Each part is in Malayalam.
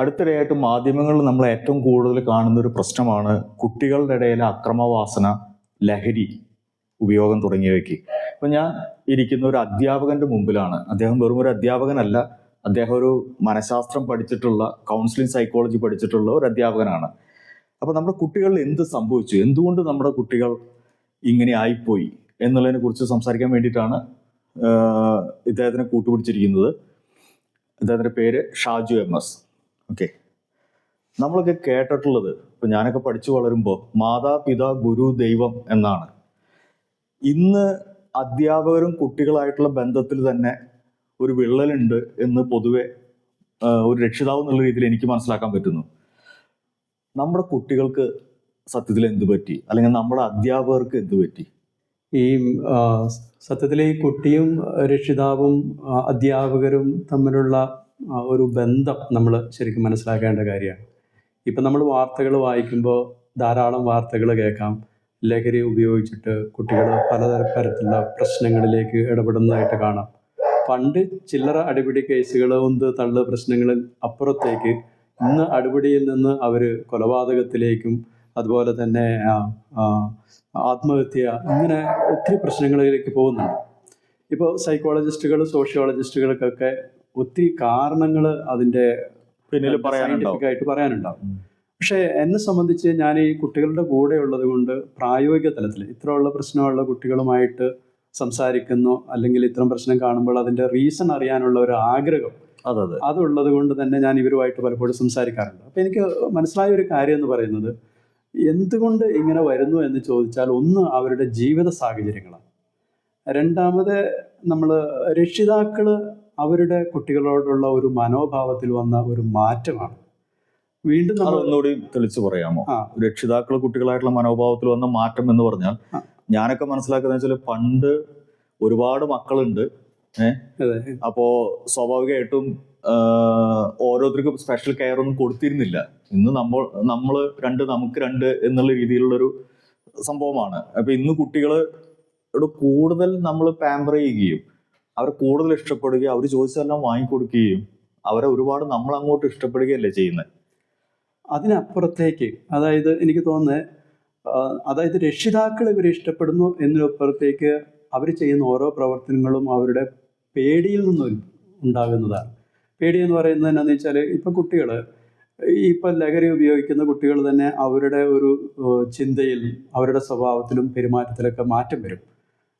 അടുത്തിടെയായിട്ട് മാധ്യമങ്ങളിൽ നമ്മൾ ഏറ്റവും കൂടുതൽ കാണുന്ന ഒരു പ്രശ്നമാണ് കുട്ടികളുടെ ഇടയിലെ അക്രമവാസന ലഹരി ഉപയോഗം തുടങ്ങിയവയ്ക്ക്. ഇപ്പം ഞാൻ ഇരിക്കുന്ന ഒരു അധ്യാപകന്റെ മുമ്പിലാണ്. അദ്ദേഹം വെറും ഒരു അധ്യാപകനല്ല അദ്ദേഹം ഒരു മനഃശാസ്ത്രം പഠിച്ചിട്ടുള്ള കൗൺസിലിംഗ് സൈക്കോളജി പഠിച്ചിട്ടുള്ള ഒരു അധ്യാപകനാണ്. അപ്പോൾ നമ്മുടെ കുട്ടികളിൽ എന്ത് സംഭവിച്ചു? എന്തുകൊണ്ട് നമ്മുടെ കുട്ടികൾ ഇങ്ങനെ ആയിപ്പോയി എന്നുള്ളതിനെ കുറിച്ച് സംസാരിക്കാൻ വേണ്ടിയിട്ടാണ് ഇദ്ദേഹത്തിനെ കൂട്ടുപിടിച്ചിരിക്കുന്നത്. അദ്ദേഹത്തിന്റെ പേര് ഷാജു എം എസ്. ഓക്കെ നമ്മളൊക്കെ കേട്ടിട്ടുള്ളത് ഇപ്പം ഞാനൊക്കെ പഠിച്ചു വളരുമ്പോൾ മാതാപിതാ ഗുരു ദൈവം എന്നാണ്. ഇന്ന് അധ്യാപകരും കുട്ടികളായിട്ടുള്ള ബന്ധത്തിൽ തന്നെ ഒരു വിള്ളലുണ്ട് എന്ന് പൊതുവെ ഒരു രക്ഷിതാവ് എന്നുള്ള രീതിയിൽ എനിക്ക് മനസ്സിലാക്കാൻ പറ്റുന്നു. നമ്മുടെ കുട്ടികൾക്ക് സത്യത്തിൽ എന്ത് പറ്റി? അല്ലെങ്കിൽ നമ്മുടെ അധ്യാപകർക്ക് എന്ത് പറ്റി? ഈ സത്യത്തിൽ ഈ കുട്ടിയും രക്ഷിതാവും അധ്യാപകരും തമ്മിലുള്ള ഒരു ബന്ധം നമ്മൾ ശരിക്കും മനസ്സിലാക്കേണ്ട കാര്യമാണ്. ഇപ്പം നമ്മൾ വാർത്തകൾ വായിക്കുമ്പോൾ ധാരാളം വാർത്തകൾ കേൾക്കാം. ലഹരി ഉപയോഗിച്ചിട്ട് കുട്ടികൾ പലതരത്തിലുള്ള പ്രശ്നങ്ങളിലേക്ക് ഇടപെടുന്നതായിട്ട് കാണാം. പണ്ട് ചില്ലറ അടിപിടി കേസുകൾ ഒന്ന് തള്ളു പ്രശ്നങ്ങളിൽ അപ്പുറത്തേക്ക് ഇന്ന് അടിപിടിയിൽ നിന്ന് അവർ കൊലപാതകത്തിലേക്കും അതുപോലെ തന്നെ ആത്മഹത്യ ഇങ്ങനെ ഒത്തിരി പ്രശ്നങ്ങളിലേക്ക് പോകുന്നുണ്ട്. ഇപ്പോൾ സൈക്കോളജിസ്റ്റുകൾ സോഷ്യോളജിസ്റ്റുകൾക്കൊക്കെ ഒത്തിരി കാരണങ്ങൾ അതിന്റെ പിന്നിൽ ആയിട്ട് പറയാനുണ്ടാവും. പക്ഷേ എന്നെ സംബന്ധിച്ച് ഞാൻ ഈ കുട്ടികളുടെ കൂടെ ഉള്ളത് കൊണ്ട് പ്രായോഗിക തലത്തിൽ ഇത്രയുള്ള പ്രശ്നമുള്ള കുട്ടികളുമായിട്ട് സംസാരിക്കുന്നു അല്ലെങ്കിൽ ഇത്തരം പ്രശ്നം കാണുമ്പോൾ അതിന്റെ റീസൺ അറിയാനുള്ള ഒരു ആഗ്രഹം അതെ അതെ. അതുള്ളത് കൊണ്ട് തന്നെ ഞാൻ ഇവരുമായിട്ട് പലപ്പോഴും സംസാരിക്കാറുണ്ട്. അപ്പം എനിക്ക് മനസ്സിലായ ഒരു കാര്യം എന്ന് പറയുന്നത് എന്തുകൊണ്ട് ഇങ്ങനെ വരുന്നു എന്ന് ചോദിച്ചാൽ ഒന്ന് അവരുടെ ജീവിത സാഹചര്യങ്ങളാണ്. രണ്ടാമത് നമ്മൾ രക്ഷിതാക്കൾ അവരുടെ കുട്ടികളോടുള്ള ഒരു മനോഭാവത്തിൽ വന്ന ഒരു മാറ്റമാണ്. വീണ്ടും നമ്മൾ ഒന്നുകൂടി തെളിച്ചു പറയാമോ. രക്ഷിതാക്കൾ കുട്ടികളായിട്ടുള്ള മനോഭാവത്തിൽ വന്ന മാറ്റം എന്ന് പറഞ്ഞാൽ. ഞാനൊക്കെ മനസ്സിലാക്കുന്ന വെച്ചാൽ പണ്ട് ഒരുപാട് മക്കളുണ്ട്. ഏഹ് അപ്പോ സ്വാഭാവികമായിട്ടും ഓരോരുത്തർക്കും സ്പെഷ്യൽ കെയർ ഒന്നും കൊടുത്തിരുന്നില്ല. ഇന്ന് നമ്മൾ നമ്മൾ രണ്ട് നമുക്ക് രണ്ട് എന്നുള്ള രീതിയിലുള്ളൊരു സംഭവമാണ്. അപ്പൊ ഇന്ന് കുട്ടികളോട് കൂടുതൽ നമ്മൾ പാമ്പർ ചെയ്യുകയും അവരെ കൂടുതൽ ഇഷ്ടപ്പെടുകയും അവർ ചോദിച്ചതെല്ലാം വാങ്ങിക്കൊടുക്കുകയും അവരെ ഒരുപാട് നമ്മൾ അങ്ങോട്ട് ഇഷ്ടപ്പെടുകയല്ലേ ചെയ്യുന്നത്? അതിനപ്പുറത്തേക്ക് അതായത് എനിക്ക് തോന്നുന്നത് അതായത് രക്ഷിതാക്കൾ ഇവരെ ഇഷ്ടപ്പെടുന്നു എന്നതിനപ്പുറത്തേക്ക് അവർ ചെയ്യുന്ന ഓരോ പ്രവർത്തനങ്ങളും അവരുടെ പേടിയിൽ നിന്നും ഉണ്ടാകുന്നതാണ്. പേടി എന്ന് പറയുന്നത് എന്നാന്ന് വെച്ചാൽ ഇപ്പം കുട്ടികൾ ഇപ്പം ലഹരി ഉപയോഗിക്കുന്ന കുട്ടികൾ തന്നെ അവരുടെ ഒരു ചിന്തയിൽ അവരുടെ സ്വഭാവത്തിലും പെരുമാറ്റത്തിലൊക്കെ മാറ്റം വരും.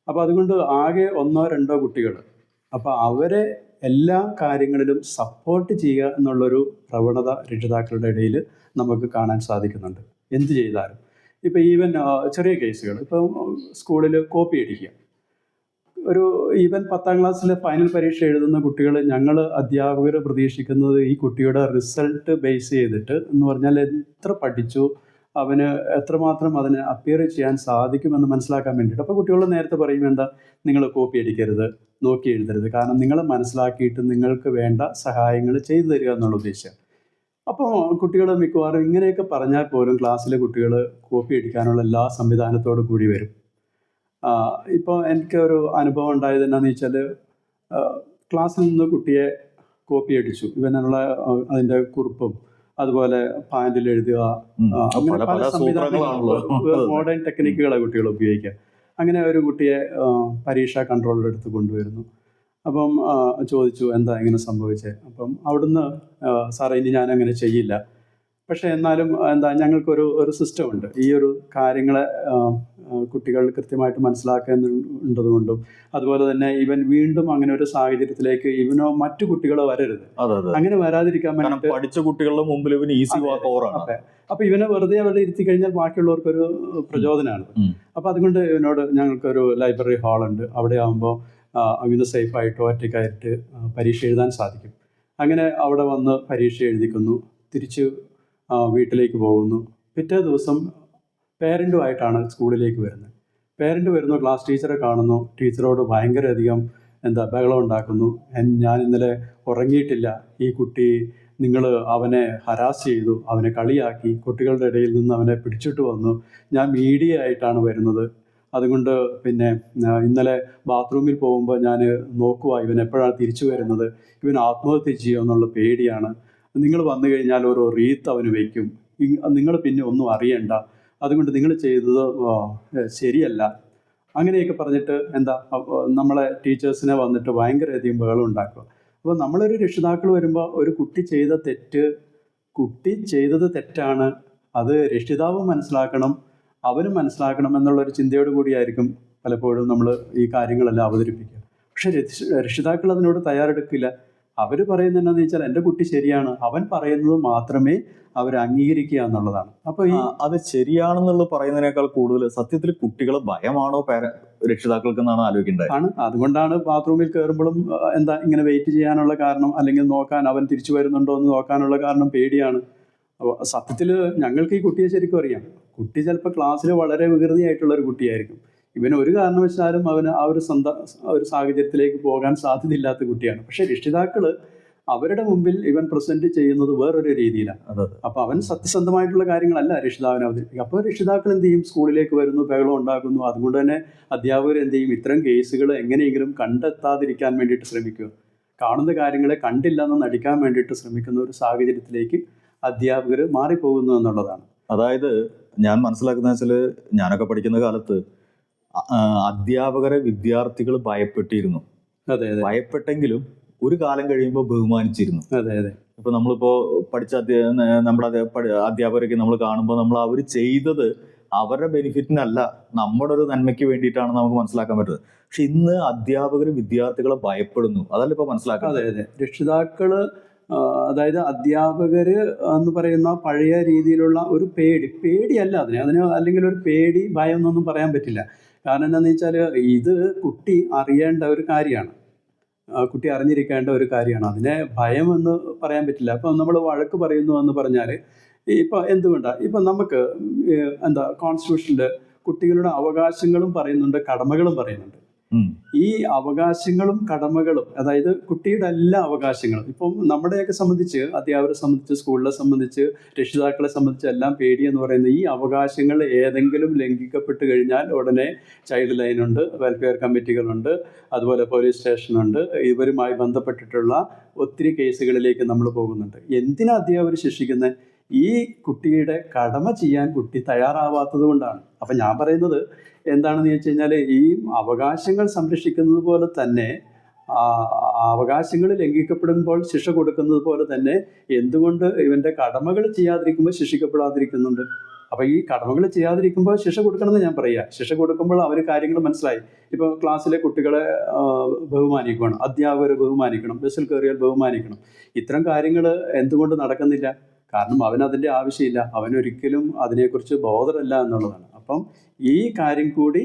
അപ്പോൾ അതുകൊണ്ട് ആകെ ഒന്നോ രണ്ടോ കുട്ടികൾ അപ്പോൾ അവരെ എല്ലാ കാര്യങ്ങളിലും സപ്പോർട്ട് ചെയ്യുക എന്നുള്ളൊരു പ്രവണത രക്ഷിതാക്കളുടെ ഇടയിൽ നമുക്ക് കാണാൻ സാധിക്കുന്നുണ്ട്. എന്ത് ചെയ്താലും. ഇപ്പോൾ ഈവൻ ചെറിയ കേസുകൾ ഇപ്പം സ്കൂളിൽ കോപ്പി അടിക്കുക. ഒരു ഈവൻ പത്താം ക്ലാസ്സിലെ ഫൈനൽ പരീക്ഷ എഴുതുന്ന കുട്ടികൾ ഞങ്ങൾ അധ്യാപകർ പ്രതീക്ഷിക്കുന്നത് ഈ കുട്ടിയുടെ റിസൾട്ട് ബേസ് ചെയ്തിട്ട് എന്ന് പറഞ്ഞാൽ എത്ര പഠിച്ചു അവന് എത്രമാത്രം അതിന് അപ്പിയർ ചെയ്യാൻ സാധിക്കുമെന്ന് മനസ്സിലാക്കാൻ വേണ്ടിയിട്ട്. അപ്പോൾ കുട്ടികൾ നേരത്തെ പറയും എന്താ? നിങ്ങൾ കോപ്പി അടിക്കരുത് നോക്കി എഴുതരുത്. കാരണം നിങ്ങൾ മനസ്സിലാക്കിയിട്ട് നിങ്ങൾക്ക് വേണ്ട സഹായങ്ങൾ ചെയ്തു തരിക എന്നുള്ള ഉദ്ദേശം. അപ്പോൾ കുട്ടികൾ മിക്കവാറും ഇങ്ങനെയൊക്കെ പറഞ്ഞാൽ പോലും ക്ലാസ്സിലെ കുട്ടികൾ കോപ്പി അടിക്കാനുള്ള എല്ലാ സംവിധാനത്തോടു കൂടി വരും. ഇപ്പോൾ എനിക്ക് ഒരു അനുഭവം ഉണ്ടായത് എന്നാന്ന് വെച്ചാൽ ക്ലാസ്സിൽ നിന്ന് കുട്ടിയെ കോപ്പി അടിച്ചു. ഇവനുള്ള അതിന്റെ കുറിപ്പും അതുപോലെ പാൻറിൽ എഴുതുക അങ്ങനെ പല പല മോഡേൺ ടെക്നിക്കുകളെ കുട്ടികൾ ഉപയോഗിക്കുക. അങ്ങനെ ഒരു കുട്ടിയെ പരീക്ഷാ കൺട്രോളിന്റെ അടുത്ത് കൊണ്ടുവരുന്നു. അപ്പം ചോദിച്ചു എന്താ ഇങ്ങനെ സംഭവിച്ചത് അപ്പം അവിടുന്ന് സാറേ ഇനി ഞാൻ അങ്ങനെ ചെയ്യില്ല. പക്ഷേ എന്നാലും എന്താ ഞങ്ങൾക്കൊരു ഒരു സിസ്റ്റം ഉണ്ട് ഈ ഒരു കാര്യങ്ങളെ കുട്ടികൾ കൃത്യമായിട്ട് മനസ്സിലാക്കേണ്ടതുകൊണ്ടും അതുപോലെ തന്നെ ഇവൻ വീണ്ടും അങ്ങനെ ഒരു സാഹചര്യത്തിലേക്ക് ഇവനോ മറ്റു കുട്ടികളോ വരരുത്. അങ്ങനെ വരാതിരിക്കാൻ കാരണം പഠിച്ച കുട്ടികളുടെ മുമ്പിൽ ഇവന് ഈസി ഓവറാണ്. അപ്പൊ ഇവനെ വെറുതെ അവിടെ ഇരുത്തി കഴിഞ്ഞാൽ ബാക്കിയുള്ളവർക്കൊരു പ്രചോദനമാണ്. അപ്പൊ അതുകൊണ്ട് ഇവനോട് ഞങ്ങൾക്കൊരു ലൈബ്രറി ഹാൾ ഉണ്ട് അവിടെ ആകുമ്പോൾ അവന് സേഫായിട്ട് ഒറ്റയ്ക്കായിട്ട് പരീക്ഷ എഴുതാൻ സാധിക്കും. അങ്ങനെ അവിടെ വന്ന് പരീക്ഷ എഴുതിക്കുന്നു. തിരിച്ച് വീട്ടിലേക്ക് പോകുന്നു. പിറ്റേ ദിവസം പേരന്റുമായിട്ടാണ് സ്കൂളിലേക്ക് വരുന്നത്. പേരന്റ് വരുന്നു ക്ലാസ് ടീച്ചറെ കാണുന്നു. ടീച്ചറോട് ഭയങ്കരധികം എന്താ ബഹളം ഉണ്ടാക്കുന്നു. ഞാൻ ഇന്നലെ ഉറങ്ങിയിട്ടില്ല. ഈ കുട്ടി നിങ്ങൾ അവനെ ഹരാസ് ചെയ്തു. അവനെ കളിയാക്കി. കുട്ടികളുടെ ഇടയിൽ നിന്ന് അവനെ പിടിച്ചിട്ട് വന്നു. ഞാൻ മീഡിയ ആയിട്ടാണ് വരുന്നത്. അതുകൊണ്ട് പിന്നെ ഇന്നലെ ബാത്റൂമിൽ പോകുമ്പോൾ ഞാൻ നോക്കുക ഇവൻ എപ്പോഴാണ് തിരിച്ചു വരുന്നത്. ഇവൻ ആത്മഹത്യ ചെയ്യുമെന്നുള്ള പേടിയാണ്. നിങ്ങൾ വന്നു കഴിഞ്ഞാൽ ഓരോ റീത്ത് അവന് വയ്ക്കും. നിങ്ങൾ പിന്നെ ഒന്നും അറിയണ്ട. അതുകൊണ്ട് നിങ്ങൾ ചെയ്തത് ശരിയല്ല. അങ്ങനെയൊക്കെ പറഞ്ഞിട്ട് എന്താ നമ്മളെ ടീച്ചേഴ്സിനെ വന്നിട്ട് ഭയങ്കരധികം ബഹളം ഉണ്ടാക്കുക. അപ്പോൾ നമ്മളൊരു രക്ഷിതാക്കൾ വരുമ്പോൾ ഒരു കുട്ടി ചെയ്ത തെറ്റ് കുട്ടി ചെയ്തത് തെറ്റാണ്. അത് രക്ഷിതാവും മനസ്സിലാക്കണം അവനും മനസ്സിലാക്കണം എന്നുള്ളൊരു ചിന്തയോട് കൂടിയായിരിക്കും പലപ്പോഴും നമ്മൾ ഈ കാര്യങ്ങളെല്ലാം അവതരിപ്പിക്കുക. പക്ഷേ രക്ഷ- രക്ഷിതാക്കൾ അതിനോട് തയ്യാറെടുക്കില്ല. അവർ പറയുന്നത് എന്താണെന്ന് വെച്ചാൽ എന്റെ കുട്ടി ശരിയാണ്. അവൻ പറയുന്നത് മാത്രമേ അവർ അംഗീകരിക്കുക എന്നുള്ളതാണ്. അപ്പോൾ ഈ അത് ശരിയാണെന്നുള്ളത് പറയുന്നതിനേക്കാൾ കൂടുതൽ സത്യത്തിൽ കുട്ടികളെ ഭയമാണോ പേര രക്ഷിതാക്കൾക്ക് എന്നാണ് ആലോചിക്കേണ്ടത്? ആണ്. അതുകൊണ്ടാണ് ബാത്റൂമിൽ കയറുമ്പോഴും എന്താ ഇങ്ങനെ വെയിറ്റ് ചെയ്യാനുള്ള കാരണം അല്ലെങ്കിൽ നോക്കാൻ അവൻ തിരിച്ചു വരുന്നുണ്ടോ എന്ന് നോക്കാനുള്ള കാരണം പേടിയാണ്. അപ്പോൾ സത്യത്തിൽ ഞങ്ങൾക്ക് ഈ കുട്ടിയെ ശരിക്കും അറിയാം. കുട്ടി ചിലപ്പോൾ ക്ലാസ്സിൽ വളരെ വികൃതിയായിട്ടുള്ള ഒരു കുട്ടിയായിരിക്കും. ഇവന് ഒരു കാരണവശാലും അവന് ആ ഒരു സന്ത ഒരു സാഹചര്യത്തിലേക്ക് പോകാൻ സാധ്യതയില്ലാത്ത കുട്ടിയാണ്. പക്ഷെ രക്ഷിതാക്കൾ അവരുടെ മുമ്പിൽ ഇവൻ പ്രസന്റ് ചെയ്യുന്നത് വേറൊരു രീതിയിലാണ്. അപ്പൊ അവൻ സത്യസന്ധമായിട്ടുള്ള കാര്യങ്ങളല്ല രക്ഷിതാവിന് അവതരിപ്പിക്കുക അപ്പോൾ രക്ഷിതാക്കൾ എന്ത് ചെയ്യും? സ്കൂളിലേക്ക് വരുന്നു ബഹളം ഉണ്ടാക്കുന്നു. അതുകൊണ്ട് തന്നെ അധ്യാപകർ എന്ത് ചെയ്യും? ഇത്തരം കേസുകൾ എങ്ങനെയെങ്കിലും കണ്ടെത്താതിരിക്കാൻ വേണ്ടിയിട്ട് ശ്രമിക്കുക. കാണുന്ന കാര്യങ്ങളെ കണ്ടില്ല എന്ന് നടിക്കാൻ വേണ്ടിയിട്ട് ശ്രമിക്കുന്ന ഒരു സാഹചര്യത്തിലേക്ക് അധ്യാപകർ മാറിപ്പോകുന്നു എന്നുള്ളതാണ്. അതായത് ഞാൻ മനസ്സിലാക്കുന്ന വെച്ചാൽ ഞാനൊക്കെ പഠിക്കുന്ന കാലത്ത് അധ്യാപകരെ വിദ്യാർത്ഥികൾ ഭയപ്പെട്ടിരുന്നു. അതെ അതെ. ഭയപ്പെട്ടെങ്കിലും ഒരു കാലം കഴിയുമ്പോൾ ബഹുമാനിച്ചിരുന്നു. അതെ അതെ. ഇപ്പൊ നമ്മളിപ്പോ പഠിച്ച നമ്മുടെ അധ്യാപകരൊക്കെ നമ്മൾ കാണുമ്പോൾ നമ്മൾ അവർ ചെയ്തത് അവരുടെ ബെനിഫിറ്റിനല്ല നമ്മുടെ ഒരു നന്മയ്ക്ക് വേണ്ടിയിട്ടാണ് നമുക്ക് മനസ്സിലാക്കാൻ പറ്റുന്നത്. പക്ഷെ ഇന്ന് അധ്യാപകർ വിദ്യാർത്ഥികളെ ഭയപ്പെടുന്നു. അതല്ല ഇപ്പൊ അതെ മനസ്സിലാക്കുന്നത്. അതെ രക്ഷിതാക്കൾ അതായത് അധ്യാപകര് എന്ന് പറയുന്ന പഴയ രീതിയിലുള്ള ഒരു പേടി പേടിയല്ല അതിന്. അതിന് അല്ലെങ്കിൽ ഒരു പേടി ഭയം എന്നൊന്നും പറയാൻ പറ്റില്ല. കാരണം എന്താണെന്ന് വെച്ചാൽ ഇത് കുട്ടി അറിയേണ്ട ഒരു കാര്യമാണ്. കുട്ടി അറിഞ്ഞിരിക്കേണ്ട ഒരു കാര്യമാണ്. അതിനെ ഭയം എന്ന് പറയാൻ പറ്റില്ല. അപ്പം നമ്മൾ വഴക്ക് പറയുന്നു എന്ന് പറഞ്ഞാൽ ഇപ്പം എന്തുകൊണ്ടാണ് ഇപ്പം നമുക്ക് എന്താ കോൺസ്റ്റിറ്റ്യൂഷനിൽ കുട്ടികളുടെ അവകാശങ്ങളും പറയുന്നുണ്ട് കടമകളും പറയുന്നുണ്ട്. ഈ അവകാശങ്ങളും കടമകളും അതായത് കുട്ടിയുടെ എല്ലാ അവകാശങ്ങളും ഇപ്പം നമ്മുടെയൊക്കെ സംബന്ധിച്ച് അധ്യാപകരെ സംബന്ധിച്ച് സ്കൂളിനെ സംബന്ധിച്ച് രക്ഷിതാക്കളെ സംബന്ധിച്ച് എല്ലാം പേടി എന്ന് പറയുന്നത് ഈ അവകാശങ്ങൾ ഏതെങ്കിലും ലംഘിക്കപ്പെട്ട് കഴിഞ്ഞാൽ ഉടനെ ചൈൽഡ് ഉണ്ട് വെൽഫെയർ കമ്മിറ്റികളുണ്ട് അതുപോലെ പോലീസ് സ്റ്റേഷനുണ്ട്. ഇവരുമായി ബന്ധപ്പെട്ടിട്ടുള്ള ഒത്തിരി കേസുകളിലേക്ക് നമ്മൾ പോകുന്നുണ്ട്. എന്തിനാ അധ്യാപകർ ശിക്ഷിക്കുന്നത് ഈ കുട്ടിയുടെ കടമ ചെയ്യാൻ കുട്ടി തയ്യാറാവാത്തത് കൊണ്ടാണ്. അപ്പം ഞാൻ പറയുന്നത് എന്താണെന്ന് ചോദിച്ചു കഴിഞ്ഞാൽ ഈ അവകാശങ്ങൾ സംരക്ഷിക്കുന്നത് പോലെ തന്നെ അവകാശങ്ങൾ ലംഘിക്കപ്പെടുമ്പോൾ ശിക്ഷ കൊടുക്കുന്നത് പോലെ തന്നെ എന്തുകൊണ്ട് ഇവന്റെ കടമകൾ ചെയ്യാതിരിക്കുമ്പോൾ ശിക്ഷിക്കപ്പെടാതിരിക്കുന്നുണ്ട്? അപ്പൊ ഈ കടമകൾ ചെയ്യാതിരിക്കുമ്പോൾ ശിക്ഷ കൊടുക്കണമെന്ന് ഞാൻ പറയാ. ശിക്ഷ കൊടുക്കുമ്പോൾ അവർ കാര്യങ്ങൾ മനസ്സിലായി. ഇപ്പോൾ ക്ലാസ്സിലെ കുട്ടികളെ ബഹുമാനിക്കണം അധ്യാപകരെ ബഹുമാനിക്കണം. ബസ്സിൽ കയറിയാൽ ബഹുമാനിക്കണം. ഇത്തരം കാര്യങ്ങൾ എന്തുകൊണ്ട് നടക്കുന്നില്ല? കാരണം അവൻ അതിന്റെ ആവശ്യമില്ല. അവനൊരിക്കലും അതിനെക്കുറിച്ച് ബോധമല്ല എന്നുള്ളതാണ്. അപ്പം ഈ കാര്യം കൂടി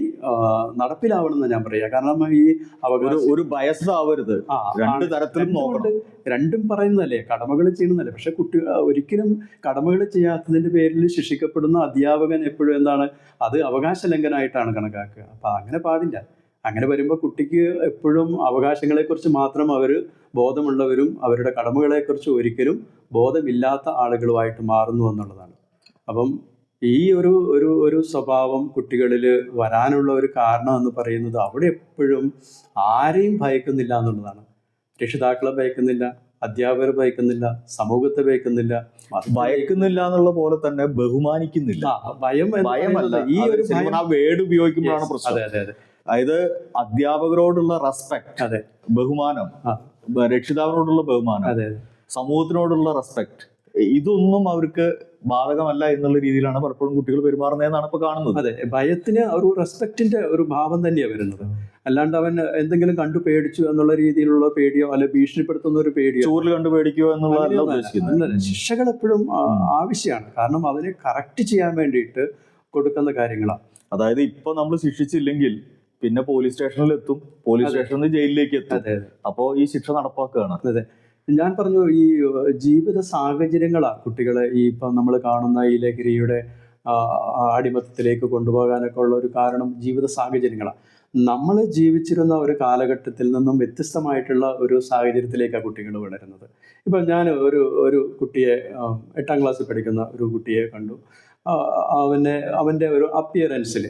നടപ്പിലാവണമെന്ന് ഞാൻ പറയാ. കാരണം ഈ ഒരു അവകാശം ഒരു ബയസ്ഡ് ആവരുത് രണ്ട്. തരത്തിലും നോക്കണം. രണ്ടും പറയുന്നതല്ലേ കടമകൾ ചെയ്യുന്നതല്ലേ. പക്ഷെ കുട്ടി ഒരിക്കലും കടമകൾ ചെയ്യാത്തതിന്റെ പേരിൽ ശിക്ഷിക്കപ്പെടുന്ന അധ്യാപകൻ എപ്പോഴും എന്താണ്? അത് അവകാശ ലംഘനമായിട്ടാണ് കണക്കാക്കുക. അപ്പൊ അങ്ങനെ പാടില്ല. അങ്ങനെ വരുമ്പോൾ കുട്ടിക്ക് എപ്പോഴും അവകാശങ്ങളെക്കുറിച്ച് മാത്രം അവർ ബോധമുള്ളവരും അവരുടെ കടമകളെക്കുറിച്ച് ഒരിക്കലും ബോധമില്ലാത്ത ആളുകളുമായിട്ട് മാറുന്നു എന്നുള്ളതാണ്. അപ്പം ഈ ഒരു ഒരു ഒരു സ്വഭാവം കുട്ടികളിൽ വരാനുള്ള ഒരു കാരണം എന്ന് പറയുന്നത് അവിടെ എപ്പോഴും ആരെയും ഭയക്കുന്നില്ല എന്നുള്ളതാണ്. രക്ഷിതാക്കളെ ഭയക്കുന്നില്ല അധ്യാപകർ ഭയക്കുന്നില്ല സമൂഹത്തെ ഭയക്കുന്നില്ല. ഭയക്കുന്നില്ല എന്നുള്ള പോലെ തന്നെ ബഹുമാനിക്കുന്നില്ല. ഭയം ഭയമല്ല. ഈ ഒരു ഭയം ആ വേർഡ് ഉപയോഗിക്കുമ്പോഴാണ് പ്രശ്നം. അതെ അതെ അതെ. അതായത് അധ്യാപകരോടുള്ള റെസ്പെക്ട് അതെ. ബഹുമാനം. രക്ഷിതാവിനോടുള്ള ബഹുമാനം അതെ. സമൂഹത്തിനോടുള്ള റെസ്പെക്ട് ഇതൊന്നും അവർക്ക് ബാധകമല്ല എന്നുള്ള രീതിയിലാണ് പലപ്പോഴും കുട്ടികൾ പെരുമാറുന്നതെന്നാണ് ഇപ്പൊ കാണുന്നത്. അതെ ഭയത്തിന് ഒരു റെസ്പെക്റ്റിന്റെ ഒരു ഭാവം തന്നെയാണ് വരുന്നത്. അല്ലാണ്ട് അവൻ എന്തെങ്കിലും കണ്ടു പേടിച്ചു എന്നുള്ള രീതിയിലുള്ള പേടിയോ അല്ലെ ഭീഷണിപ്പെടുത്തുന്ന ഒരു പേടിയോ? ചോറിൽ കണ്ടു പേടിക്കോ എന്നുള്ളതല്ല അങ്ങനെയൊന്നുമല്ല. ഉദ്ദേശിക്കുന്നത്. അങ്ങനെയല്ല. ശിക്ഷകൾ എപ്പോഴും ആവശ്യമാണ്. കാരണം അതിനെ കറക്റ്റ് ചെയ്യാൻ വേണ്ടിയിട്ട് കൊടുക്കുന്ന കാര്യങ്ങളാണ് അതായത് ഇപ്പൊ നമ്മൾ ശിക്ഷിച്ചില്ലെങ്കിൽ പിന്നെ പോലീസ് സ്റ്റേഷനിൽ എത്തും പോലീസ് സ്റ്റേഷനിൽ നിന്ന് ജയിലിലേക്ക് എത്തും. അതെ അപ്പോ ഈ ശിക്ഷ നടപ്പാക്കുകയാണ്. ഞാൻ പറഞ്ഞു ഈ ജീവിത സാഹചര്യങ്ങളാണ് കുട്ടികളെ ഈ ഇപ്പം നമ്മൾ കാണുന്ന ഈ ലഹരിയുടെ അടിമത്തത്തിലേക്ക് കൊണ്ടുപോകാനൊക്കെ ഉള്ള ഒരു കാരണം ജീവിത സാഹചര്യങ്ങളാണ് നമ്മൾ ജീവിച്ചിരുന്ന ഒരു കാലഘട്ടത്തിൽ നിന്നും വ്യത്യസ്തമായിട്ടുള്ള ഒരു സാഹചര്യത്തിലേക്കാണ് കുട്ടികൾ വളരുന്നത്. ഇപ്പം ഞാൻ ഒരു ഒരു കുട്ടിയെ എട്ടാം ക്ലാസ്സിൽ പഠിക്കുന്ന ഒരു കുട്ടിയെ കണ്ടു. അവനെ അവന്റെ ഒരു അപ്പിയറൻസിൽ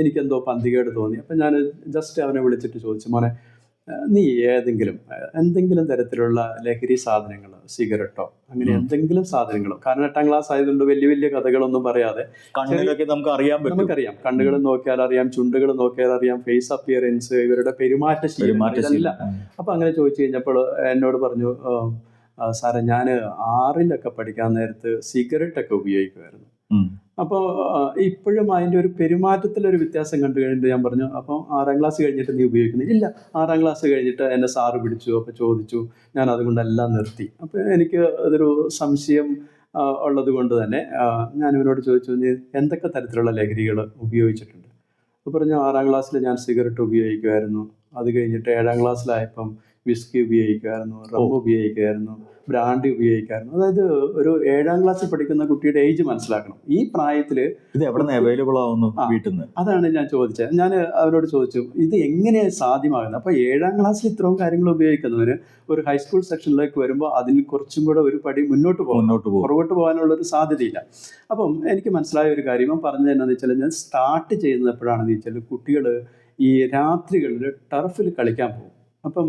എനിക്കെന്തോ പന്തികേട് തോന്നി. അപ്പം ഞാൻ ജസ്റ്റ് അവനെ വിളിച്ചിട്ട് ചോദിച്ചു മോനെ നീ ഏതെങ്കിലും എന്തെങ്കിലും തരത്തിലുള്ള ലഹരി സാധനങ്ങൾ സിഗരറ്റോ അങ്ങനെ എന്തെങ്കിലും സാധനങ്ങളോ കാരണം എട്ടാം ക്ലാസ് ആയതുകൊണ്ട് വലിയ വലിയ കഥകളൊന്നും പറയാതെ കണ്ണിലൊക്കെ നമുക്ക് അറിയാൻ നമുക്കറിയാം. കണ്ണുകൾ നോക്കിയാൽ അറിയാം ചുണ്ടുകൾ നോക്കിയാൽ അറിയാം ഫേസ് അപ്പിയറൻസ് ഇവരുടെ പെരുമാറ്റ ശീലം പെരുമാറ്റ അപ്പൊ അങ്ങനെ ചോദിച്ചു കഴിഞ്ഞപ്പോൾ എന്നോട് പറഞ്ഞു "ആ, ആ, സാറേ ഞാൻ ആറിലൊക്കെ പഠിക്കാൻ നേരത്ത് സിഗരറ്റ് ഒക്കെ ഉപയോഗിക്കുമായിരുന്നു. അപ്പോൾ ഇപ്പോഴും അതിന്റെ ഒരു പെരുമാറ്റത്തിലൊരു വ്യത്യാസം കണ്ടു കഴിഞ്ഞിട്ട് ഞാൻ പറഞ്ഞു അപ്പോൾ ആറാം ക്ലാസ് കഴിഞ്ഞിട്ട് നീ ഉപയോഗിക്കുന്നില്ല. ഇല്ല. ആറാം ക്ലാസ് കഴിഞ്ഞിട്ട് എന്നെ സാറ് പിടിച്ചു അപ്പോൾ ചോദിച്ചു ഞാൻ അതുകൊണ്ടെല്ലാം നിർത്തി. അപ്പോൾ എനിക്ക് അതൊരു സംശയം ഉള്ളത് കൊണ്ട് തന്നെ ഞാൻ ഇവനോട് ചോദിച്ചു "നീ എന്തൊക്കെ തരത്തിലുള്ള ലഹരികൾ ഉപയോഗിച്ചിട്ടുണ്ട്? അപ്പോൾ പറഞ്ഞു ആറാം ക്ലാസ്സിൽ ഞാൻ സിഗരറ്റ് ഉപയോഗിക്കുമായിരുന്നു അത് കഴിഞ്ഞിട്ട് ഏഴാം ക്ലാസ്സിലായപ്പം വിസ്കി ഉപയോഗിക്കുമായിരുന്നു റം ഉപയോഗിക്കുമായിരുന്നു ബ്രാൻഡി ഉപയോഗിക്കാറുണ്ട് അതായത് ഒരു ഏഴാം ക്ലാസ്സിൽ പഠിക്കുന്ന കുട്ടിയുടെ ഏജ് മനസ്സിലാക്കണം. ഈ പ്രായത്തിൽ ഇത് എവിടെ നിന്ന് അവൈലബിൾ ആവുന്നു വീട്ടിൽ നിന്ന് അതാണ് ഞാൻ ചോദിച്ചത് ഞാൻ അവരോട് ചോദിച്ചു ഇത് എങ്ങനെ സാധ്യമാകുന്നത് അപ്പോൾ ഏഴാം ക്ലാസ്സിൽ ഇത്രയും കാര്യങ്ങൾ ഉപയോഗിക്കുന്നവര് ഒരു ഹൈസ്കൂൾ സെക്ഷനിലേക്ക് വരുമ്പോൾ അതിന് കുറച്ചും കൂടെ ഒരു പടി മുന്നോട്ട് പോകും മുന്നോട്ട് പോകും. പുറകോട്ട് പോകാനുള്ള ഒരു സാധ്യതയില്ല. അപ്പം എനിക്ക് മനസ്സിലായ ഒരു കാര്യം പറഞ്ഞത് എന്നാന്ന് വെച്ചാൽ ഞാൻ സ്റ്റാർട്ട് ചെയ്യുന്നത് എപ്പോഴാണെന്ന് വെച്ചാൽ കുട്ടികൾ ഈ രാത്രികളിൽ ടർഫിൽ കളിക്കാൻ പോകും. അപ്പം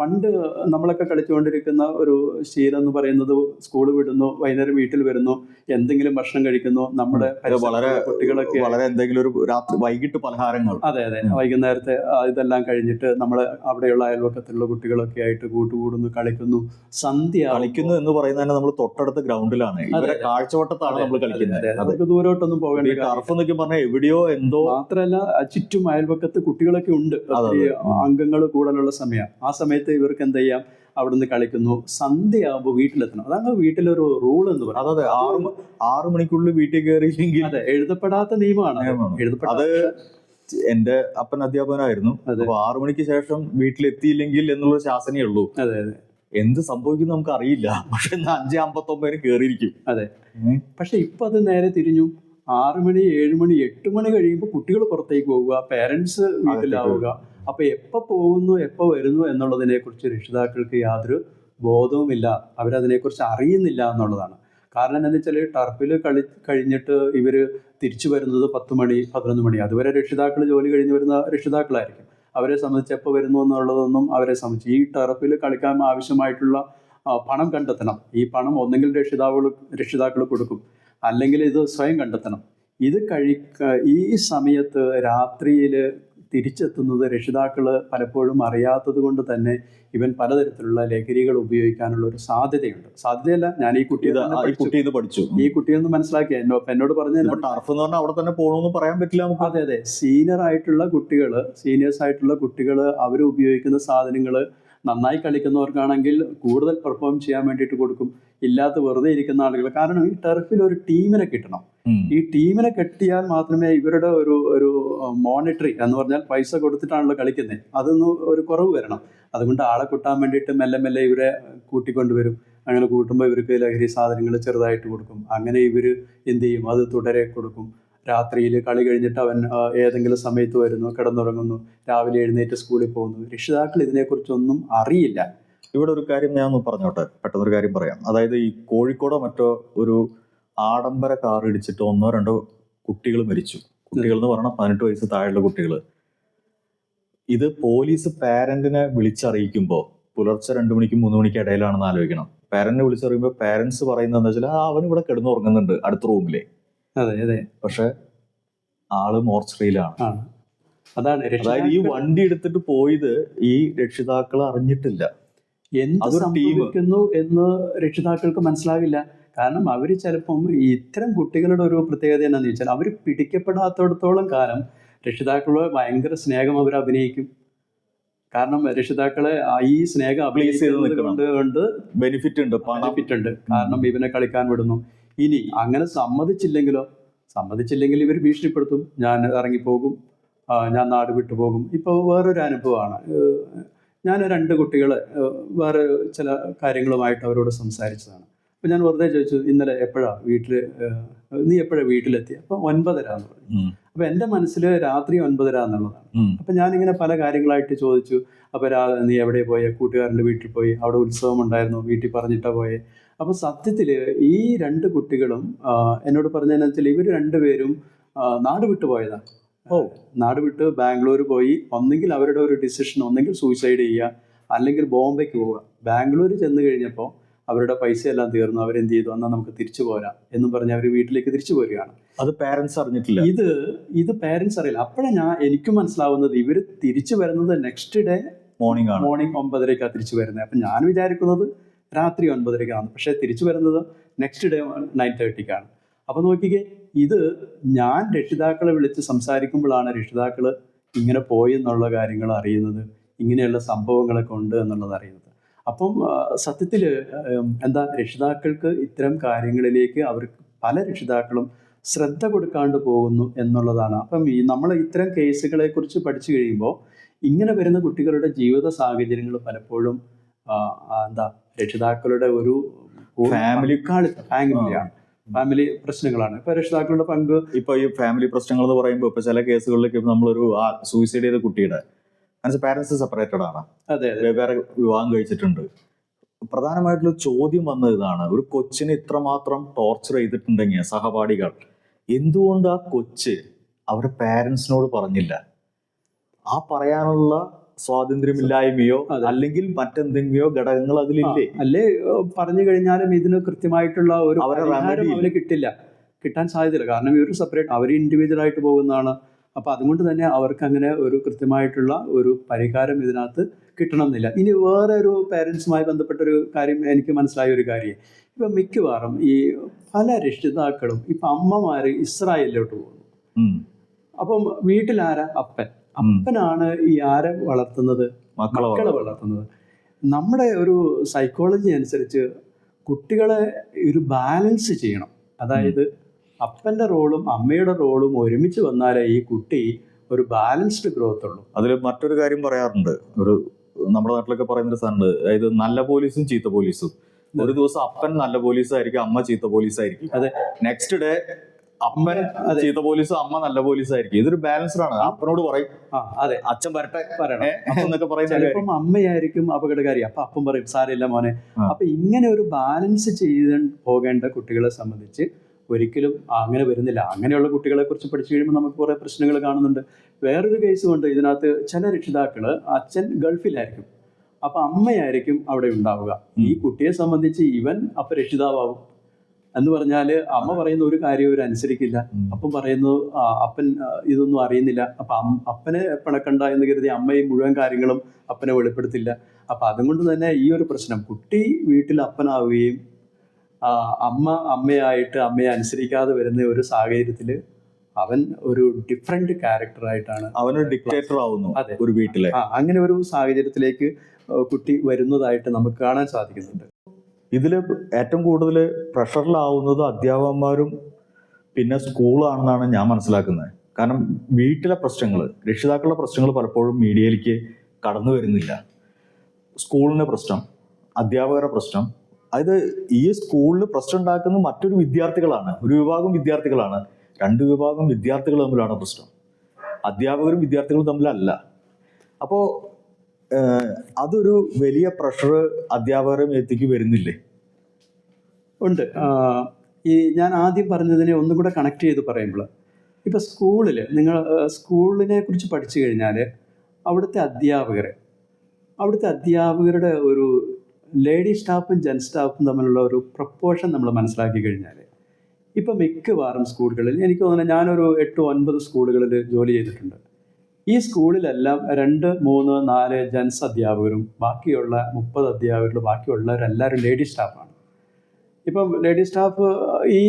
പണ്ട് നമ്മളൊക്കെ കളിച്ചുകൊണ്ടിരിക്കുന്ന ഒരു ശീലം എന്ന് പറയുന്നത് സ്കൂൾ വിടുന്നു വൈകുന്നേരം വീട്ടിൽ വരുന്നു എന്തെങ്കിലും ഭക്ഷണം കഴിക്കുന്നു നമ്മുടെ വളരെ കുട്ടികളൊക്കെ വളരെ എന്തെങ്കിലും ഒരു രാത്രി വൈകിട്ട് പലഹാരങ്ങൾ. അതെ അതെ. വൈകുന്നേരത്തെ ഇതെല്ലാം കഴിഞ്ഞിട്ട് നമ്മൾ അവിടെയുള്ള അയൽവക്കത്തിലുള്ള കുട്ടികളൊക്കെ ആയിട്ട് കൂട്ടുകൂടുന്നു കളിക്കുന്നു. സന്ധ്യ കളിക്കുന്നു എന്ന് പറയുന്നത് തന്നെ നമ്മൾ തൊട്ടടുത്ത ഗ്രൗണ്ടിലാണ്. ഇവരെ. കാഴ്ചവട്ടത്താണ് നമ്മൾ കളിക്കുന്നത്. നമുക്ക് ദൂരോട്ടൊന്നും പോകേണ്ട ടർഫ് എന്നൊക്കെ പറഞ്ഞാൽ എവിടെയോ എന്തോ മാത്രല്ല ആ ചുറ്റും അയൽവക്കത്ത് കുട്ടികളൊക്കെ ഉണ്ട്. അംഗങ്ങൾ കൂടുതലുള്ള സമയം. ആ സമയത്ത് ഇവർക്ക് എന്ത് ചെയ്യാം? അവിടുന്ന് കളിക്കുന്നു. സന്ധ്യയാകുമ്പോൾ വീട്ടിലെത്തണം. അതാണ് വീട്ടിലൊരു റൂൾ എന്ന് പറയുന്നത് അതെ ആറ് ആറു മണിക്കുള്ളിൽ വീട്ടിൽ കയറിയില്ലെങ്കിൽ അതെ എഴുതപ്പെടാത്ത നിയമമാണ് അത്. എഴുതപ്പെടാത്ത എന്റെ അപ്പൻ അധ്യാപകനായിരുന്നു. അപ്പൊ ആറു മണിക്ക് ശേഷം വീട്ടിലെത്തിയില്ലെങ്കിൽ എന്നുള്ള ശാസനയേ ഉള്ളൂ. അതെ അതെ. എന്ത് സംഭവിക്കും നമുക്ക് അറിയില്ല പക്ഷെ അഞ്ച് അമ്പത്തൊമ്പതിന് കയറിയിരിക്കും അതെ. പക്ഷെ ഇപ്പൊ അത് നേരെ തിരിഞ്ഞു. ആറു മണി ഏഴ് മണി എട്ട് മണി കഴിയുമ്പോൾ കുട്ടികൾ പുറത്തേക്ക് പോവുക. പേരൻസ് വീട്ടിലാവുക. അപ്പൊ എപ്പോ പോകുന്നു എപ്പോ വരുന്നു എന്നുള്ളതിനെ കുറിച്ച് രക്ഷിതാക്കൾക്ക് യാതൊരു ബോധവുമില്ല. അവരതിനെക്കുറിച്ച് അറിയുന്നില്ല എന്നുള്ളതാണ്. കാരണം എന്താണെന്ന് വെച്ചാൽ ടർഫിൽ കളി കഴിഞ്ഞിട്ട് ഇവർ തിരിച്ചു വരുന്നത് പത്ത് മണി പതിനൊന്ന് മണി. അതുവരെ രക്ഷിതാക്കൾ ജോലി കഴിഞ്ഞ് വരുന്ന രക്ഷിതാക്കളായിരിക്കും. അവരെ സംബന്ധിച്ച് എപ്പോൾ വരുന്നു എന്നുള്ളതൊന്നും അവരെ സംബന്ധിച്ച് ഈ ടർഫിൽ കളിക്കാൻ ആവശ്യമായിട്ടുള്ള പണം കണ്ടെത്തണം. ഈ പണം ഒന്നെങ്കിൽ രക്ഷിതാക്കൾ രക്ഷിതാക്കൾ കൊടുക്കും. അല്ലെങ്കിൽ ഇത് സ്വയം കണ്ടെത്തണം. ഇത് കഴി ഈ സമയത്ത് രാത്രിയിൽ തിരിച്ചെത്തുന്നത് രക്ഷിതാക്കൾ പലപ്പോഴും അറിയാത്തത് കൊണ്ട് തന്നെ ഇവൻ പലതരത്തിലുള്ള ലഹരികൾ ഉപയോഗിക്കാനുള്ള ഒരു സാധ്യതയുണ്ട്. സാധ്യതയല്ല ഞാൻ ഈ കുട്ടി ഈ. കുട്ടി ഇത് പഠിച്ചു. ഈ കുട്ടിയൊന്ന് മനസ്സിലാക്കി എന്നോ എന്നോട് പറഞ്ഞു ടർഫ് എന്ന് പറഞ്ഞാൽ അവിടെ തന്നെ പോകണമെന്ന് പറയാൻ പറ്റില്ല നമുക്ക്. അതെ അതെ. സീനിയർ ആയിട്ടുള്ള കുട്ടികൾ സീനിയേഴ്സ് ആയിട്ടുള്ള കുട്ടികൾ അവർ ഉപയോഗിക്കുന്ന സാധനങ്ങൾ നന്നായി കളിക്കുന്നവർക്കാണെങ്കിൽ കൂടുതൽ പെർഫോം ചെയ്യാൻ വേണ്ടിയിട്ട് കൊടുക്കും. ഇല്ലാത്ത വെറുതെ ഇരിക്കുന്ന ആളുകൾ കാരണം ഈ ടർഫിൽ ഒരു ടീമിനെ കിട്ടണം. ഈ ടീമിനെ കെട്ടിയാൽ മാത്രമേ ഇവരുടെ ഒരു ഒരു മോണിറ്ററി എന്ന് പറഞ്ഞാൽ പൈസ കൊടുത്തിട്ടാണല്ലോ കളിക്കുന്നത് അതൊന്ന് ഒരു കുറവ് വരണം. അതുകൊണ്ട് ആളെ കൂട്ടാൻ വേണ്ടിയിട്ട് മെല്ലെ മെല്ലെ ഇവരെ കൂട്ടിക്കൊണ്ടുവരും അങ്ങനെ കൂട്ടുമ്പോൾ ഇവർക്ക് ലഹരി സാധനങ്ങൾ ചെറുതായിട്ട് കൊടുക്കും. അങ്ങനെ ഇവർ എന്ത് ചെയ്യും? അത് തുടരെ കൊടുക്കും. രാത്രിയിൽ കളി കഴിഞ്ഞിട്ട് അവൻ ഏതെങ്കിലും സമയത്ത് വരുന്നു കിടന്നുറങ്ങുന്നു രാവിലെ എഴുന്നേറ്റ് സ്കൂളിൽ പോകുന്നു. രക്ഷിതാക്കൾ ഇതിനെക്കുറിച്ചൊന്നും അറിയില്ല. ഇവിടെ ഒരു കാര്യം ഞാൻ ഒന്ന് പറഞ്ഞോട്ടെ? പെട്ടെന്നൊരു കാര്യം പറയാം. അതായത് ഈ കോഴിക്കോടോ മറ്റോ ഒരു ആഡംബര കാർ ഇടിച്ചിട്ട് ഒന്നോ രണ്ടോ കുട്ടികൾ മരിച്ചു. കുട്ടികൾ എന്ന് പറഞ്ഞാൽ പതിനെട്ട് വയസ്സ് താഴെയുള്ള കുട്ടികൾ ഇത് പോലീസ് പാരന്റിനെ വിളിച്ചറിയിക്കുമ്പോൾ പുലർച്ചെ രണ്ടു മണിക്കും മൂന്ന് മണിക്കും ഇടയിലാണെന്ന് ആലോചിക്കണം. പാരന്റിനെ വിളിച്ചറിയുമ്പോൾ പാരന്റ്സ് പറയുന്നത് എന്താ വെച്ചാൽ ആ അവൻ ഇവിടെ കിടന്നുറങ്ങുന്നുണ്ട് അടുത്ത റൂമിലെ. അതെ അതെ. പക്ഷെ ആൾ മോർച്ചറിയിലാണ്. അതാണ് അതായത് ഈ വണ്ടി എടുത്തിട്ട് പോയത് ഈ രക്ഷിതാക്കൾ അറിഞ്ഞിട്ടില്ല. എന്ത്. സംഭവിക്കുന്നു എന്ന് രക്ഷിതാക്കൾക്ക് മനസ്സിലാകില്ല കാരണം അവർ ചിലപ്പം ഇത്തരം കുട്ടികളുടെ ഒരു പ്രത്യേകത എന്താണെന്ന് ചോദിച്ചാൽ അവർ പിടിക്കപ്പെടാത്തടത്തോളം കാലം രക്ഷിതാക്കളോട് ഭയങ്കര സ്നേഹം അവർ അഭിനയിക്കും. കാരണം രക്ഷിതാക്കളെ ഈ സ്നേഹം കൊണ്ട് ബെനിഫിറ്റ് ഉണ്ട് ബെനിഫിറ്റ് ഉണ്ട്. കാരണം ഇവനെ കളിക്കാൻ വിടുന്നു. ഇനി അങ്ങനെ സമ്മതിച്ചില്ലെങ്കിലോ സമ്മതിച്ചില്ലെങ്കിൽ ഇവർ ഭീഷണിപ്പെടുത്തും. ഞാൻ ഇറങ്ങിപ്പോകും. ഞാൻ നാട് വിട്ടു പോകും. ഇപ്പോൾ വേറൊരു അനുഭവമാണ്. ഞാൻ രണ്ട് കുട്ടികളെ വേറെ ചില കാര്യങ്ങളുമായിട്ട് അവരോട് സംസാരിച്ചതാണ്. അപ്പോൾ ഞാൻ വെറുതെ ചോദിച്ചു ഇന്നലെ എപ്പോഴാ വീട്ടിൽ നീ എപ്പോഴാണ് വീട്ടിലെത്തിയ? അപ്പോൾ ഒൻപതര എന്ന് പറഞ്ഞു അപ്പൊ അപ്പോൾ എന്റെ മനസ്സിൽ രാത്രി ഒൻപതര എന്നുള്ളതാണ് അപ്പോൾ ഞാൻ ഞാനിങ്ങനെ പല കാര്യങ്ങളായിട്ട് ചോദിച്ചു. അപ്പോൾ രാ നീ എവിടെ പോയ? കൂട്ടുകാരന്റെ വീട്ടിൽ പോയി. അവിടെ ഉത്സവം ഉണ്ടായിരുന്നു വീട്ടിൽ പറഞ്ഞിട്ടാ പോയെ. അപ്പോൾ സത്യത്തിൽ ഈ രണ്ട് കുട്ടികളും എന്നോട് പറഞ്ഞതെന്ന് വെച്ചാൽ ഇവർ രണ്ടുപേരും നാട് വിട്ടു പോയതാണ്. ഓ. നാട് വിട്ട് ബാംഗ്ലൂർ പോയി. ഒന്നെങ്കിൽ അവരുടെ ഒരു ഡിസിഷൻ ഒന്നെങ്കിൽ സൂയിസൈഡ് ചെയ്യുക അല്ലെങ്കിൽ ബോംബെക്ക് പോവുക. ബാംഗ്ലൂർ ചെന്ന് കഴിഞ്ഞപ്പോൾ അവരുടെ പൈസ എല്ലാം തീർന്നു. അവരെന്ത് ചെയ്തു? എന്നാൽ നമുക്ക് തിരിച്ചു പോരാം എന്നും പറഞ്ഞ് അവർ വീട്ടിലേക്ക് തിരിച്ചു പോരുകയാണ്. അത് പാരൻസ് അറിഞ്ഞിട്ടില്ല. ഇത് ഇത് പേരൻസ് അറിയില്ല. അപ്പോഴാണ് ഞാൻ എനിക്ക് മനസ്സിലാവുന്നത് ഇവർ തിരിച്ചു വരുന്നത് നെക്സ്റ്റ് ഡേ മോർണിംഗ് ആണ്. മോർണിംഗ് ഒമ്പതരക്കാണ് തിരിച്ചു വരുന്നത്. അപ്പം ഞാൻ വിചാരിക്കുന്നത് രാത്രി ഒൻപതരക്കാണ് പക്ഷേ തിരിച്ചു വരുന്നത് നെക്സ്റ്റ് ഡേ നയൻ തേർട്ടിക്കാണ് അപ്പം നോക്കിക്കേ ഇത് ഞാൻ രക്ഷിതാക്കളെ വിളിച്ച് സംസാരിക്കുമ്പോഴാണ് രക്ഷിതാക്കൾ ഇങ്ങനെ പോയി എന്നുള്ള കാര്യങ്ങൾ അറിയുന്നത്. ഇങ്ങനെയുള്ള സംഭവങ്ങളൊക്കെ ഉണ്ട് എന്നുള്ളത് അറിയുന്നത്. അപ്പം സത്യത്തിൽ എന്താ രക്ഷിതാക്കൾക്ക് ഇത്തരം കാര്യങ്ങളിലേക്ക് അവർക്ക് പല രക്ഷിതാക്കളും ശ്രദ്ധ കൊടുക്കാണ്ട് പോകുന്നു എന്നുള്ളതാണ്. അപ്പം ഈ നമ്മൾ ഇത്തരം കേസുകളെ കുറിച്ച് പഠിച്ചു കഴിയുമ്പോൾ ഇങ്ങനെ വരുന്ന കുട്ടികളുടെ ജീവിത സാഹചര്യങ്ങൾ പലപ്പോഴും എന്താ രക്ഷിതാക്കളുടെ ഒരു ഫാമിലി ഫാമിലിയാണ് ഫാമിലി പ്രശ്നങ്ങളാണ്. ഇപ്പൊ രക്ഷിതാക്കളുടെ പങ്ക് ഇപ്പൊ ഈ ഫാമിലി പ്രശ്നങ്ങൾ എന്ന് പറയുമ്പോൾ ഇപ്പൊ ചില കേസുകളിലേക്ക് നമ്മളൊരു സൂയിസൈഡ് ചെയ്ത കുട്ടിയുടെ പാരന്റ്സ് സെപ്പറേറ്റഡ് ആണ്. വെവ്വേറെ വിവാഹം കഴിച്ചിട്ടുണ്ട്. പ്രധാനമായിട്ടുള്ള ചോദ്യം വന്നത് ഇതാണ്. ഒരു കൊച്ചിനെ ഇത്രമാത്രം ടോർച്ചർ ചെയ്തിട്ടുണ്ടെങ്കിൽ സഹപാഠികൾ എന്തുകൊണ്ട് ആ കൊച്ച് അവരുടെ പാരന്റ്സിനോട് പറഞ്ഞില്ല? ആ പറയാനുള്ള സ്വാതന്ത്ര്യമില്ലായ്മയോ. അല്ലെങ്കിൽ മറ്റെന്തെങ്കിലോ ഘടകങ്ങൾ അതിലില്ലേ? അല്ലേ? പറഞ്ഞു കഴിഞ്ഞാലും ഇതിന് കൃത്യമായിട്ടുള്ള ഒരു അവരെ കിട്ടില്ല. കിട്ടാൻ സാധ്യതയില്ല. കാരണം ഇവർ സെപ്പറേറ്റ് അവർ ഇൻഡിവിജ്വൽ ആയിട്ട് പോകുന്നതാണ്. അപ്പൊ അതുകൊണ്ട് തന്നെ അവർക്ക് അങ്ങനെ ഒരു കൃത്യമായിട്ടുള്ള ഒരു പരിഹാരം ഇതിനകത്ത് കിട്ടണമെന്നില്ല. ഇനി വേറെ ഒരു പേരൻസുമായി ബന്ധപ്പെട്ടൊരു കാര്യം എനിക്ക് മനസ്സിലായ ഒരു കാര്യം. ഇപ്പം മിക്കവാറും ഈ പല രക്ഷിതാക്കളും ഇപ്പം അമ്മമാർ ഇസ്രായേലിലോട്ട് പോകുന്നു. അപ്പം വീട്ടിലാരാ? അപ്പൻ. അപ്പനാണ് ഈ ആരെ വളർത്തുന്നത്? മക്കളെ വളർത്തുന്നത്. നമ്മുടെ ഒരു സൈക്കോളജി അനുസരിച്ച് കുട്ടികളെ ഒരു ബാലൻസ് ചെയ്യണം. അതായത് അപ്പന്റെ റോളും അമ്മയുടെ റോളും ഒരുമിച്ച് വന്നാലേ ഈ കുട്ടി ഒരു ബാലൻസ്ഡ് ഗ്രോത്ത് ഉള്ളൂ. അതിൽ മറ്റൊരു കാര്യം പറയാറുണ്ട്. ഒരു നമ്മുടെ നാട്ടിലൊക്കെ പറയുന്ന ഒരു സാധനമുണ്ട്. അതായത് നല്ല പോലീസും ചീത്ത പോലീസും. ഒരു ദിവസം അപ്പൻ നല്ല പോലീസായിരിക്കും അമ്മ ചീത്ത പോലീസായിരിക്കും. അതെ. നെക്സ്റ്റ് ഡേ അപ്പൻ ചീത്ത പോലീസും അമ്മ നല്ല പോലീസായിരിക്കും. ഇതൊരു ബാലൻസ്ഡ് ആണ്. അപ്പനോട് പറയും. അതെ. അച്ഛൻ വരട്ടെ? എന്നൊക്കെ പറയുന്ന അമ്മയായിരിക്കും അപകടകാരി. അപ്പൊ അപ്പം പറയും സാരമില്ല മോനെ. അപ്പൊ ഇങ്ങനെ ഒരു ബാലൻസ് ചെയ്ത് പോകേണ്ട കുട്ടികളെ സംബന്ധിച്ച് ഒരിക്കലും അങ്ങനെ വരുന്നില്ല. അങ്ങനെയുള്ള കുട്ടികളെ കുറിച്ച് പഠിച്ചു കഴിയുമ്പോൾ നമുക്ക് കുറേ പ്രശ്നങ്ങൾ കാണുന്നുണ്ട്. വേറൊരു കേസ് കൊണ്ട് ഇതിനകത്ത് ചില രക്ഷിതാക്കൾ അച്ഛൻ ഗൾഫിലായിരിക്കും. അപ്പൊ അമ്മയായിരിക്കും അവിടെ ഉണ്ടാവുക. ഈ കുട്ടിയെ സംബന്ധിച്ച് ഇവൻ അപ്പൊ രക്ഷിതാവും എന്ന് പറഞ്ഞാൽ അമ്മ പറയുന്ന ഒരു കാര്യം ഇവർ അനുസരിക്കില്ല. അപ്പം പറയുന്നു അപ്പൻ ഇതൊന്നും അറിയുന്നില്ല. അപ്പൊ അപ്പനെ പിണക്കണ്ട എന്ന് കരുതി അമ്മയും മുഴുവൻ കാര്യങ്ങളും അപ്പനെ വെളിപ്പെടുത്തില്ല. അപ്പൊ അതുകൊണ്ട് തന്നെ ഈ ഒരു പ്രശ്നം. കുട്ടി വീട്ടിൽ അപ്പനാവുകയും അമ്മ അമ്മയായിട്ട് അമ്മയെ അനുസരിക്കാതെ വരുന്ന ഒരു സാഹചര്യത്തിൽ അവൻ ഒരു ഡിഫറെന്റ് ക്യാരക്ടറായിട്ടാണ് അവനൊരു ഡിക്റ്റേറ്റർ ആവുന്നു അതെ. ഒരു വീട്ടിലെ. അങ്ങനെ ഒരു സാഹചര്യത്തിലേക്ക് കുട്ടി വരുന്നതായിട്ട് നമുക്ക് കാണാൻ സാധിക്കുന്നുണ്ട്. ഇതിൽ ഏറ്റവും കൂടുതൽ പ്രഷറിലാവുന്നത് അധ്യാപകന്മാരും പിന്നെ സ്കൂളാണെന്നാണ് ഞാൻ മനസ്സിലാക്കുന്നത്. കാരണം വീട്ടിലെ പ്രശ്നങ്ങൾ രക്ഷിതാക്കളുടെ പ്രശ്നങ്ങൾ പലപ്പോഴും മീഡിയയിലേക്ക് കടന്നു വരുന്നില്ല. സ്കൂളിന്റെ പ്രശ്നം അധ്യാപകരുടെ പ്രശ്നം അതായത് ഈ സ്കൂളിൽ പ്രശ്നം ഉണ്ടാക്കുന്ന മറ്റൊരു വിദ്യാർത്ഥികളാണ്. ഒരു വിഭാഗം വിദ്യാർത്ഥികളാണ്. രണ്ട് വിഭാഗം വിദ്യാർത്ഥികൾ തമ്മിലാണ് പ്രശ്നം. അധ്യാപകരും വിദ്യാർത്ഥികളും തമ്മിലല്ല. അപ്പോൾ അതൊരു വലിയ പ്രഷർ അധ്യാപകരുടെ മേത്തേക്ക് വരുന്നില്ലേ? ഉണ്ട്. ഈ ഞാൻ ആദ്യം പറഞ്ഞതിനെ ഒന്നും കൂടെ കണക്ട് ചെയ്ത് പറയുമ്പോൾ ഇപ്പോൾ സ്കൂളിൽ നിങ്ങൾ സ്കൂളിനെ കുറിച്ച് പഠിച്ചു കഴിഞ്ഞാൽ അവിടുത്തെ അധ്യാപകർ അവിടുത്തെ അധ്യാപകരുടെ ഒരു ലേഡി സ്റ്റാഫും ജെൻ സ്റ്റാഫും തമ്മിലുള്ള ഒരു പ്രപ്പോർഷൻ നമ്മൾ മനസ്സിലാക്കി കഴിഞ്ഞാൽ ഇപ്പം മിക്കവാറും സ്കൂളുകളിൽ എനിക്ക് തോന്നുന്നത് ഞാനൊരു എട്ട് ഒൻപത് സ്കൂളുകളിൽ ജോലി ചെയ്തിട്ടുണ്ട്. ഈ സ്കൂളിലെല്ലാം രണ്ട് മൂന്ന് നാല് ജെൻസ് അധ്യാപകരും ബാക്കിയുള്ള മുപ്പത് അധ്യാപകരിൽ ബാക്കിയുള്ളവരെല്ലാവരും ലേഡി സ്റ്റാഫാണ്. ഇപ്പം ലേഡി സ്റ്റാഫ് ഈ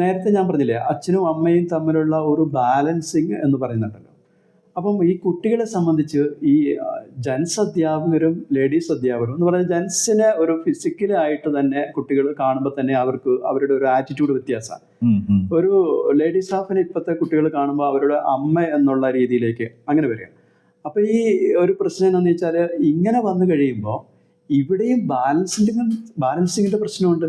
നേരത്തെ ഞാൻ പറഞ്ഞില്ലേ അച്ഛനും അമ്മയും തമ്മിലുള്ള ഒരു ബാലൻസിങ് എന്ന് പറയുന്നുണ്ടല്ലോ. അപ്പം ഈ കുട്ടികളെ സംബന്ധിച്ച് ഈ ജെൻസ് അധ്യാപകരും ലേഡീസ് അധ്യാപകരും എന്ന് പറഞ്ഞാൽ ജെൻസിനെ ഒരു ഫിസിക്കലായിട്ട് തന്നെ കുട്ടികൾ കാണുമ്പോൾ തന്നെ അവർക്ക് അവരുടെ ഒരു ആറ്റിറ്റ്യൂഡ് വ്യത്യാസമാണ്. ഒരു ലേഡീസ് സ്റ്റാഫിനെ ഇപ്പോഴത്തെ കുട്ടികൾ കാണുമ്പോൾ അവരുടെ അമ്മ എന്നുള്ള രീതിയിലേക്ക് അങ്ങനെ വരിക. അപ്പോൾ ഈ ഒരു പ്രശ്നം എന്താണെന്ന് വെച്ചാൽ ഇങ്ങനെ വന്നു കഴിയുമ്പോൾ ഇവിടെയും ബാലൻസിങ് ബാലൻസിങ്ങിന്റെ പ്രശ്നമുണ്ട്.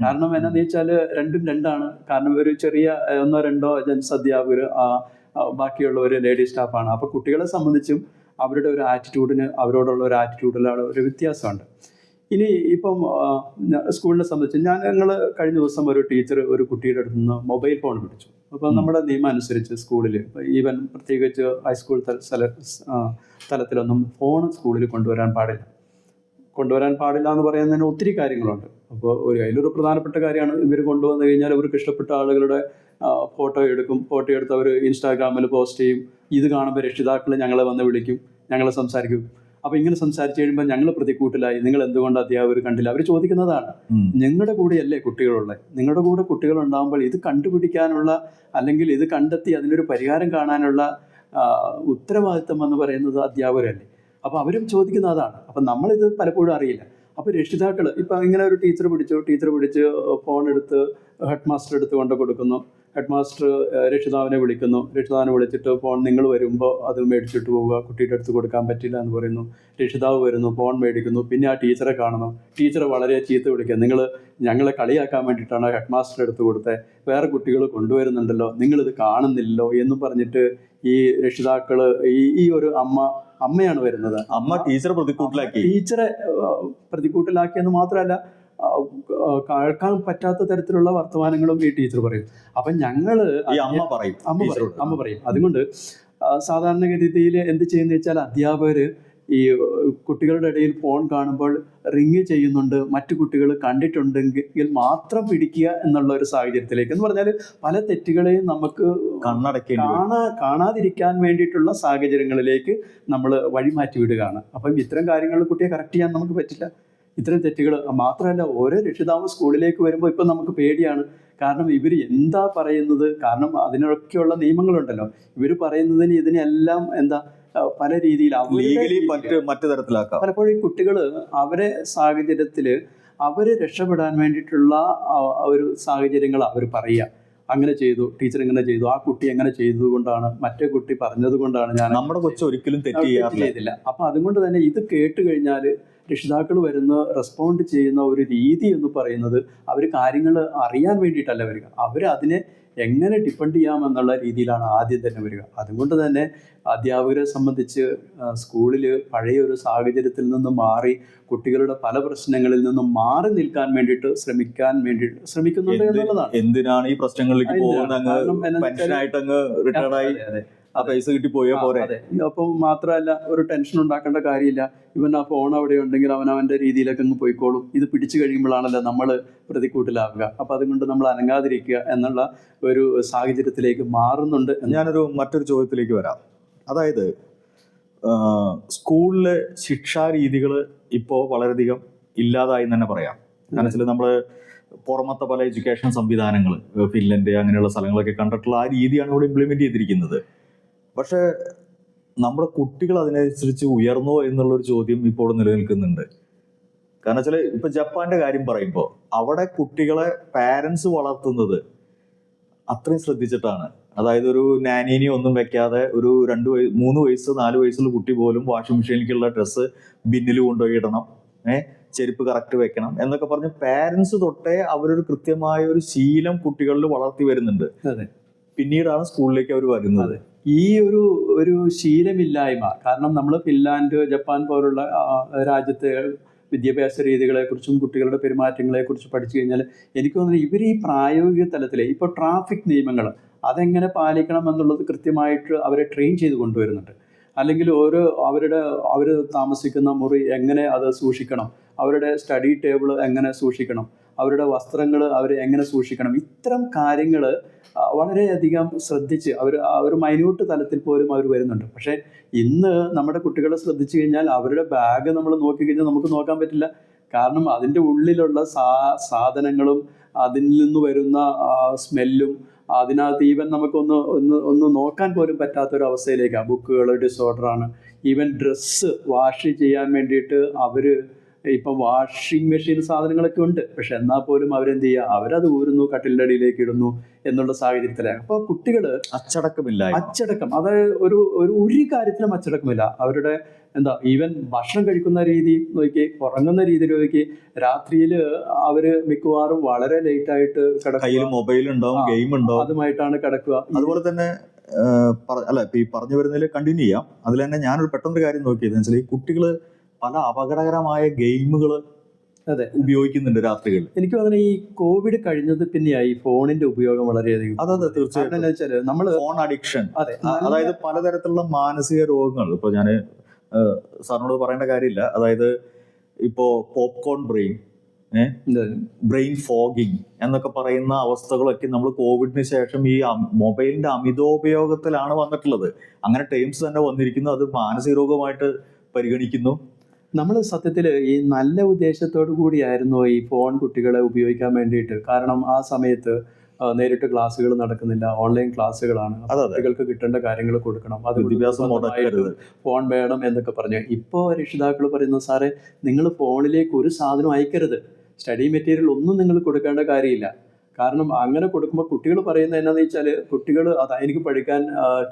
കാരണം എന്നാന്ന് വെച്ചാൽ രണ്ടും രണ്ടാണ്. കാരണം ഒരു ചെറിയ ഒന്നോ രണ്ടോ ജെൻസ് അധ്യാപകർ ബാക്കിയുള്ളവർ ലേഡി സ്റ്റാഫാണ് അപ്പോൾ കുട്ടികളെ സംബന്ധിച്ചും അവരുടെ ഒരു ആറ്റിറ്റ്യൂഡിന് അവരോടുള്ള ഒരു ആറ്റിറ്റ്യൂഡിലാണ് ഒരു വ്യത്യാസമുണ്ട്. ഇനി ഇപ്പം സ്കൂളിനെ സംബന്ധിച്ച് ഞാൻ ഞങ്ങൾ കഴിഞ്ഞ ദിവസം ഒരു ടീച്ചർ ഒരു കുട്ടിയുടെ അടുത്ത് നിന്ന് മൊബൈൽ ഫോൺ പിടിച്ചു അപ്പം നമ്മുടെ നിയമം അനുസരിച്ച് സ്കൂളിൽ ഈവൻ പ്രത്യേകിച്ച് ഹൈസ്കൂൾ തലത്തിലൊന്നും ഫോൺ സ്കൂളിൽ കൊണ്ടുവരാൻ പാടില്ല. കൊണ്ടുവരാൻ പാടില്ല എന്ന് പറയുന്നതിന് ഒത്തിരി കാര്യങ്ങളുണ്ട്. അപ്പോൾ ഒരു അതിലൊരു പ്രധാനപ്പെട്ട കാര്യമാണ് ഇവർ കൊണ്ടുവന്നു കഴിഞ്ഞാൽ ഇവർക്ക് ഇഷ്ടപ്പെട്ട ആളുകളുടെ ഫോട്ടോ എടുക്കും ഫോട്ടോ എടുത്ത് അവർ ഇൻസ്റ്റാഗ്രാമിൽ പോസ്റ്റ് ചെയ്യും. ഇത് കാണുമ്പോൾ രക്ഷിതാക്കൾ ഞങ്ങളെ വന്ന് വിളിക്കും ഞങ്ങളെ സംസാരിക്കും. അപ്പൊ ഇങ്ങനെ സംസാരിച്ചു കഴിയുമ്പോൾ ഞങ്ങൾ പ്രതിക്കൂട്ടിലായി നിങ്ങൾ എന്തുകൊണ്ട് അധ്യാപകർ കണ്ടില്ല? അവർ ചോദിക്കുന്നതാണ്. നിങ്ങളുടെ കൂടെയല്ലേ കുട്ടികളുള്ളത് നിങ്ങളുടെ കൂടെ കുട്ടികൾ ഉണ്ടാകുമ്പോൾ ഇത് കണ്ടുപിടിക്കാനുള്ള അല്ലെങ്കിൽ ഇത് കണ്ടെത്തി അതിനൊരു പരിഹാരം കാണാനുള്ള ഉത്തരവാദിത്തം എന്ന് പറയുന്നത് അധ്യാപകരല്ലേ? അപ്പോൾ അവരും ചോദിക്കുന്ന അതാണ്. അപ്പം നമ്മളിത് പലപ്പോഴും അറിയില്ല. അപ്പോൾ രക്ഷിതാക്കൾ ഇപ്പം ഇങ്ങനെ ഒരു ടീച്ചർ പിടിച്ചു ടീച്ചർ പിടിച്ച് ഫോൺ എടുത്ത് ഹെഡ് മാസ്റ്റർ എടുത്ത് കൊണ്ട് കൊടുക്കുന്നു. ഹെഡ് മാസ്റ്റർ രക്ഷിതാവിനെ വിളിക്കുന്നു. രക്ഷിതാവിനെ വിളിച്ചിട്ട് ഫോൺ നിങ്ങൾ വരുമ്പോൾ അത് മേടിച്ചിട്ട് പോവുക. കുട്ടിയുടെ അടുത്ത് കൊടുക്കാൻ പറ്റില്ല എന്ന് പറയുന്നു. രക്ഷിതാവ് വരുന്നു ഫോൺ മേടിക്കുന്നു. പിന്നെ ആ ടീച്ചറെ കാണുന്നു. ടീച്ചർ വളരെ ചീത്ത വിളിക്കുക. നിങ്ങൾ ഞങ്ങളെ കളിയാക്കാൻ വേണ്ടിയിട്ടാണ് ഹെഡ് മാസ്റ്റർ എടുത്ത് കൊടുത്തത്. വേറെ കുട്ടികൾ കൊണ്ടുവരുന്നുണ്ടല്ലോ. നിങ്ങളിത് കാണുന്നില്ലല്ലോ എന്ന് പറഞ്ഞിട്ട് ഈ രക്ഷിതാക്കൾ ഈ ഈ ഒരു അമ്മ അമ്മയാണ് വരുന്നത്. അമ്മ ടീച്ചറെ പ്രതിക്കൂട്ടിലാക്കി. ടീച്ചറെ പ്രതിക്കൂട്ടിലാക്കിയെന്ന് മാത്രമല്ല കേൾക്കാൻ പറ്റാത്ത തരത്തിലുള്ള വർത്തമാനങ്ങളും ഈ ടീച്ചർ പറയും. അപ്പം ഞങ്ങൾ അമ്മ പറയും അമ്മ പറയും അമ്മ പറയും. അതുകൊണ്ട് സാധാരണഗതിയിൽ എന്ത് ചെയ്യുന്ന വെച്ചാൽ അധ്യാപകർ ഈ കുട്ടികളുടെ ഇടയിൽ ഫോൺ കാണുമ്പോൾ റിങ് ചെയ്യുന്നുണ്ട്. മറ്റു കുട്ടികൾ കണ്ടിട്ടുണ്ടെങ്കിൽ മാത്രം പിടിക്കുക എന്നുള്ള ഒരു സാഹചര്യത്തിലേക്ക്. എന്ന് പറഞ്ഞാൽ പല തെറ്റുകളെയും നമുക്ക് കണ്ണടക്കേണ്ടി കാണാ കാണാതിരിക്കാൻ വേണ്ടിയിട്ടുള്ള സാഹചര്യങ്ങളിലേക്ക് നമ്മൾ വഴിമാറ്റി വിടുകയാണ്. അപ്പം ഇത്തരം കാര്യങ്ങൾ കുട്ടിയെ കറക്റ്റ് ചെയ്യാൻ നമുക്ക് പറ്റില്ല. ഇത്തരം തെറ്റുകൾ മാത്രമല്ല ഓരോ രക്ഷിതാവ് സ്കൂളിലേക്ക് വരുമ്പോൾ ഇപ്പം നമുക്ക് പേടിയാണ്. കാരണം ഇവർ എന്താ പറയുന്നത്? കാരണം അതിനൊക്കെയുള്ള നിയമങ്ങളുണ്ടല്ലോ. ഇവർ പറയുന്നതിന് ഇതിനെല്ലാം എന്താ പല രീതിയിൽ മറ്റ് തരത്തിലാക്കാം. പലപ്പോഴും ഈ കുട്ടികൾ അവരെ സാഹചര്യത്തിൽ അവർ രക്ഷപ്പെടാൻ വേണ്ടിയിട്ടുള്ള ഒരു സാഹചര്യങ്ങൾ അവർ പറയുക. അങ്ങനെ ചെയ്തു ടീച്ചർ ഇങ്ങനെ ചെയ്തു ആ കുട്ടി എങ്ങനെ ചെയ്തതുകൊണ്ടാണ് മറ്റേ കുട്ടി പറഞ്ഞത് കൊണ്ടാണ് ഞാൻ നമ്മുടെ കൊച്ചു ഒരിക്കലും തെറ്റ് ചെയ്തില്ല. അപ്പൊ അതുകൊണ്ട് തന്നെ ഇത് കേട്ട് കഴിഞ്ഞാൽ രക്ഷിതാക്കൾ വരുന്ന റെസ്പോണ്ട് ചെയ്യുന്ന ഒരു രീതി എന്ന് പറയുന്നത് അവർ കാര്യങ്ങൾ അറിയാൻ വേണ്ടിയിട്ടല്ല വരിക. അവർ അതിനെ എങ്ങനെ ഡിപ്പെൻഡ് ചെയ്യാമെന്നുള്ള രീതിയിലാണ് ആദ്യം തന്നെ വരിക. അതുകൊണ്ട് തന്നെ അധ്യാപകരെ സംബന്ധിച്ച് സ്കൂളിൽ പഴയ ഒരു സാഹചര്യത്തിൽ നിന്ന് മാറി കുട്ടികളുടെ പല പ്രശ്നങ്ങളിൽ നിന്നും മാറി നിൽക്കാൻ വേണ്ടിയിട്ട് ശ്രമിക്കാൻ വേണ്ടി ശ്രമിക്കുന്നുണ്ട് എന്നുള്ളതാണ്. എന്തിനാണ് ഈ പ്രശ്നങ്ങളിലേക്ക്. പോകുന്നത്? ആ പൈസ കിട്ടി പോയാ പോരെ. അതെ. അപ്പം മാത്രമല്ല ഒരു ടെൻഷൻ ഉണ്ടാക്കേണ്ട കാര്യമില്ല. ഇവൻ ആ ഫോൺ അവിടെ ഉണ്ടെങ്കിൽ അവൻ അവന്റെ രീതിയിലൊക്കെ അങ്ങ് പോയിക്കോളും. ഇത് പിടിച്ചു കഴിയുമ്പോഴാണല്ലോ നമ്മൾ പ്രതിക്കൂട്ടിലാവുക. അപ്പം അതുകൊണ്ട് നമ്മൾ അനങ്ങാതിരിക്കുക എന്നുള്ള ഒരു സാഹചര്യത്തിലേക്ക് മാറുന്നുണ്ട് ഞാനൊരു മറ്റൊരു ചോദ്യത്തിലേക്ക് വരാം. അതായത് സ്കൂളിലെ ശിക്ഷാരീതികൾ ഇപ്പോൾ വളരെയധികം ഇല്ലാതായി എന്ന് തന്നെ പറയാം. കാരണം വെച്ചാൽ നമ്മൾ പുറമത്തെ പല എഡ്യൂക്കേഷൻ സംവിധാനങ്ങൾ ഫിൻലൻഡ് അങ്ങനെയുള്ള സ്ഥലങ്ങളൊക്കെ കണ്ടിട്ടുള്ള ആ രീതിയാണ് ഇവിടെ ഇംപ്ലിമെന്റ് ചെയ്തിരിക്കുന്നത്. പക്ഷേ നമ്മുടെ കുട്ടികൾ അതിനനുസരിച്ച് ഉയർന്നോ എന്നുള്ളൊരു ചോദ്യം ഇപ്പോൾ നിലനിൽക്കുന്നുണ്ട്. കാരണം വെച്ചാൽ ഇപ്പൊ ജപ്പാന്റെ കാര്യം പറയുമ്പോൾ അവിടെ കുട്ടികളെ പാരൻസ് വളർത്തുന്നത് അത്രയും ശ്രദ്ധിച്ചിട്ടാണ്. അതായത് ഒരു നാനീനി ഒന്നും വെക്കാതെ ഒരു രണ്ട് വയ മൂന്ന് വയസ്സ് നാല് വയസ്സുള്ള കുട്ടി പോലും വാഷിംഗ് മെഷീനിലേക്കുള്ള ഡ്രസ്സ് ബിന്നിൽ കൊണ്ടുപോയി ഇടണം. ഏഹ് ചെരുപ്പ് കറക്റ്റ് വെക്കണം എന്നൊക്കെ പറഞ്ഞ് പാരൻസ് തൊട്ടേ അവരൊരു കൃത്യമായ ഒരു ശീലം കുട്ടികളിൽ വളർത്തി വരുന്നുണ്ട്. പിന്നീടാണ് സ്കൂളിലേക്ക് അവർ വരുന്നത്. ഈ ഒരു ഒരു ശീലമില്ലായ്മ കാരണം നമ്മൾ ഫിൻലാൻഡ് ജപ്പാൻ പോലുള്ള രാജ്യത്തെ വിദ്യാഭ്യാസ രീതികളെക്കുറിച്ചും കുട്ടികളുടെ പെരുമാറ്റങ്ങളെക്കുറിച്ച് പഠിച്ചു കഴിഞ്ഞാൽ എനിക്ക് തോന്നുന്നു ഇവർ ഈ പ്രായോഗിക തലത്തിൽ ഇപ്പോൾ ട്രാഫിക് നിയമങ്ങൾ അതെങ്ങനെ പാലിക്കണം എന്നുള്ളത് കൃത്യമായിട്ട് അവരെ ട്രെയിൻ ചെയ്ത് കൊണ്ടുവരുന്നുണ്ട്. അല്ലെങ്കിൽ ഓരോ അവരുടെ അവർ താമസിക്കുന്ന മുറി എങ്ങനെ അത് സൂക്ഷിക്കണം അവരുടെ സ്റ്റഡി ടേബിൾ എങ്ങനെ സൂക്ഷിക്കണം? അവരുടെ വസ്ത്രങ്ങൾ അവർ എങ്ങനെ സൂക്ഷിക്കണം? ഇത്തരം കാര്യങ്ങൾ വളരെയധികം ശ്രദ്ധിച്ച് അവർ ഒരു മൈന്യൂട്ട് തലത്തിൽ പോലും അവർ വരുന്നുണ്ട്. പക്ഷേ ഇന്ന് നമ്മുടെ കുട്ടികളെ ശ്രദ്ധിച്ചു കഴിഞ്ഞാൽ അവരുടെ ബാഗ് നമ്മൾ നോക്കിക്കഴിഞ്ഞാൽ നമുക്ക് നോക്കാൻ പറ്റില്ല. കാരണം അതിന്റെ ഉള്ളിലുള്ള സാ സാധനങ്ങളും അതിൽ നിന്ന് വരുന്ന സ്മെല്ലും അതിനകത്ത് ഈവൻ നമുക്കൊന്ന് ഒന്ന് ഒന്ന് നോക്കാൻ പോലും പറ്റാത്തൊരു അവസ്ഥയിലേക്കാണ് ബുക്കുകൾ ഡിസോർഡറാണ് ഈവൻ ഡ്രസ്സ് വാഷ് ചെയ്യാൻ വേണ്ടിയിട്ട് അവർ ഇപ്പം വാഷിംഗ് മെഷീൻ സാധനങ്ങളൊക്കെ ഉണ്ട്. പക്ഷെ എന്നാൽ പോലും അവരെന്ത് ചെയ്യുക അവരത് ഊരുന്നു കട്ടിലിന്റെ അടിയിലേക്ക് ഇടുന്നു എന്നുള്ള സാഹചര്യത്തിലാണ് അപ്പോൾ കുട്ടികൾ അച്ചടക്കമില്ല അച്ചടക്കം അത് ഒരു ഒരു ഒരു കാര്യത്തിലും അച്ചടക്കമില്ല. അവരുടെ എന്താ ഈവൻ ഭക്ഷണം കഴിക്കുന്ന രീതി നോക്കി ഉറങ്ങുന്ന രീതി നോക്കി രാത്രിയിൽ അവർ മിക്കവാറും വളരെ ലേറ്റ് ആയിട്ട് കിടക്കും മൊബൈൽ ഉണ്ടാവും ഗെയിം ഉണ്ടാവും. അതുമായിട്ടാണ് കിടക്കുക. അതുപോലെ തന്നെ അല്ല ഇപ്പൊ ഈ പറഞ്ഞു വരുന്നതിൽ കണ്ടിന്യൂ ചെയ്യാം. അതിൽ തന്നെ ഞാനൊരു പെട്ടെന്നൊരു കാര്യം നോക്കിയത്. വെച്ചാൽ ഈ കുട്ടികൾ പല അപകടകരമായ ഗെയിമുകൾ അതെ. ഉപയോഗിക്കുന്നുണ്ട് രാത്രികളിൽ. എനിക്ക് തോന്നുന്നു ഈ കോവിഡ് കഴിഞ്ഞത് പിന്നെയായി ഫോണിന്റെ ഉപയോഗം വളരെയധികം അതെ അതെ തീർച്ചയായിട്ടും. നമ്മൾ ഫോൺ അഡിക്ഷൻ. അതെ അതായത് പലതരത്തിലുള്ള മാനസിക രോഗങ്ങൾ. ഇപ്പൊ ഞാൻ സാറിനോട് പറയേണ്ട കാര്യമില്ല. അതായത് ഇപ്പോ പോപ്കോൺ ബ്രെയിൻ ബ്രെയിൻ ഫോഗിങ് എന്നൊക്കെ പറയുന്ന അവസ്ഥകളൊക്കെ നമ്മൾ കോവിഡിന് ശേഷം ഈ മൊബൈലിന്റെ അമിതോപയോഗത്തിലാണ് വന്നിട്ടുള്ളത്. അങ്ങനെ ടൈംസ് തന്നെ വന്നിരിക്കുന്നു. അത് മാനസിക രോഗമായിട്ട് പരിഗണിക്കുന്നു. നമ്മൾ സത്യത്തിൽ ഈ നല്ല ഉദ്ദേശത്തോടു കൂടിയായിരുന്നു ഈ ഫോൺ കുട്ടികളെ ഉപയോഗിക്കാൻ വേണ്ടിയിട്ട്. കാരണം ആ സമയത്ത് നേരിട്ട് ക്ലാസ്സുകൾ നടക്കുന്നില്ല. ഓൺലൈൻ ക്ലാസ്സുകളാണ്. കുട്ടികൾക്ക് കിട്ടേണ്ട കാര്യങ്ങൾ കൊടുക്കണം. അത് ഫോൺ വേണം എന്നൊക്കെ പറഞ്ഞു. ഇപ്പോൾ രക്ഷിതാക്കൾ പറയുന്നു സാറേ നിങ്ങൾ ഫോണിലേക്ക് ഒരു സാധനം അയക്കരുത്. സ്റ്റഡി മെറ്റീരിയൽ ഒന്നും നിങ്ങൾ കൊടുക്കേണ്ട കാര്യമില്ല. കാരണം അങ്ങനെ കൊടുക്കുമ്പോൾ കുട്ടികൾ പറയുന്നത് എന്നാന്ന് വെച്ചാൽ കുട്ടികൾ അത് എനിക്ക് പഠിക്കാൻ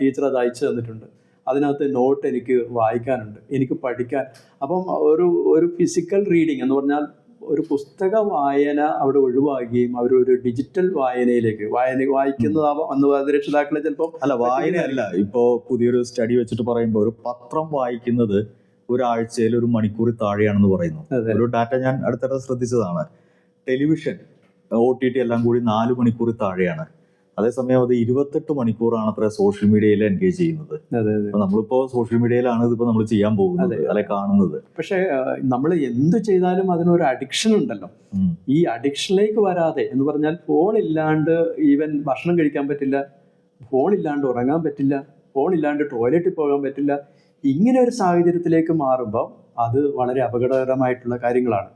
ടീച്ചർ അത് അയച്ചു തന്നിട്ടുണ്ട്. അതിനകത്ത് നോട്ട് എനിക്ക് വായിക്കാനുണ്ട് എനിക്ക് പഠിക്കാൻ. അപ്പം ഒരു ഒരു ഫിസിക്കൽ റീഡിങ് എന്ന് പറഞ്ഞാൽ ഒരു പുസ്തക വായന അവിടെ ഒഴിവാക്കുകയും അവർ ഒരു ഡിജിറ്റൽ വായനയിലേക്ക് വായന വായിക്കുന്നതാവാം അന്ന് രക്ഷിതാക്കളെ ചിലപ്പോൾ അല്ല വായനയല്ല. ഇപ്പോൾ പുതിയൊരു സ്റ്റഡി വെച്ചിട്ട് പറയുമ്പോൾ ഒരു പത്രം വായിക്കുന്നത് ഒരാഴ്ചയിൽ ഒരു മണിക്കൂറിൽ താഴെയാണെന്ന് പറയുന്നു. ഒരു ഡാറ്റ ഞാൻ അടുത്തിടെ ശ്രദ്ധിച്ചതാണ്. ടെലിവിഷൻ ഒ ടി ടി എല്ലാം കൂടി നാല് മണിക്കൂറിൽ താഴെയാണ്. അതേസമയം അത് ഇരുപത്തെട്ട് മണിക്കൂറാണ് അത്ര സോഷ്യൽ മീഡിയയിൽ എൻഗേജ് ചെയ്യുന്നത്. നമ്മളിപ്പോ സോഷ്യൽ മീഡിയയിലാണ് ഇതിപ്പോ നമ്മൾ ചെയ്യാൻ പോകുന്നത് അല്ലെ കാണുന്നത്. പക്ഷെ നമ്മൾ എന്ത് ചെയ്താലും അതിനൊരു അഡിക്ഷൻ ഉണ്ടല്ലോ. ഈ അഡിക്ഷനിലേക്ക് വരാതെ എന്ന് പറഞ്ഞാൽ ഫോൺ ഇല്ലാണ്ട് ഈവൻ ഭക്ഷണം കഴിക്കാൻ പറ്റില്ല ഫോൺ ഇല്ലാണ്ട് ഉറങ്ങാൻ പറ്റില്ല ഫോൺ ഇല്ലാണ്ട് ടോയ്ലറ്റിൽ പോകാൻ പറ്റില്ല ഇങ്ങനെ ഒരു സാഹചര്യത്തിലേക്ക് മാറുമ്പോൾ അത് വളരെ അപകടകരമായിട്ടുള്ള കാര്യങ്ങളാണ്.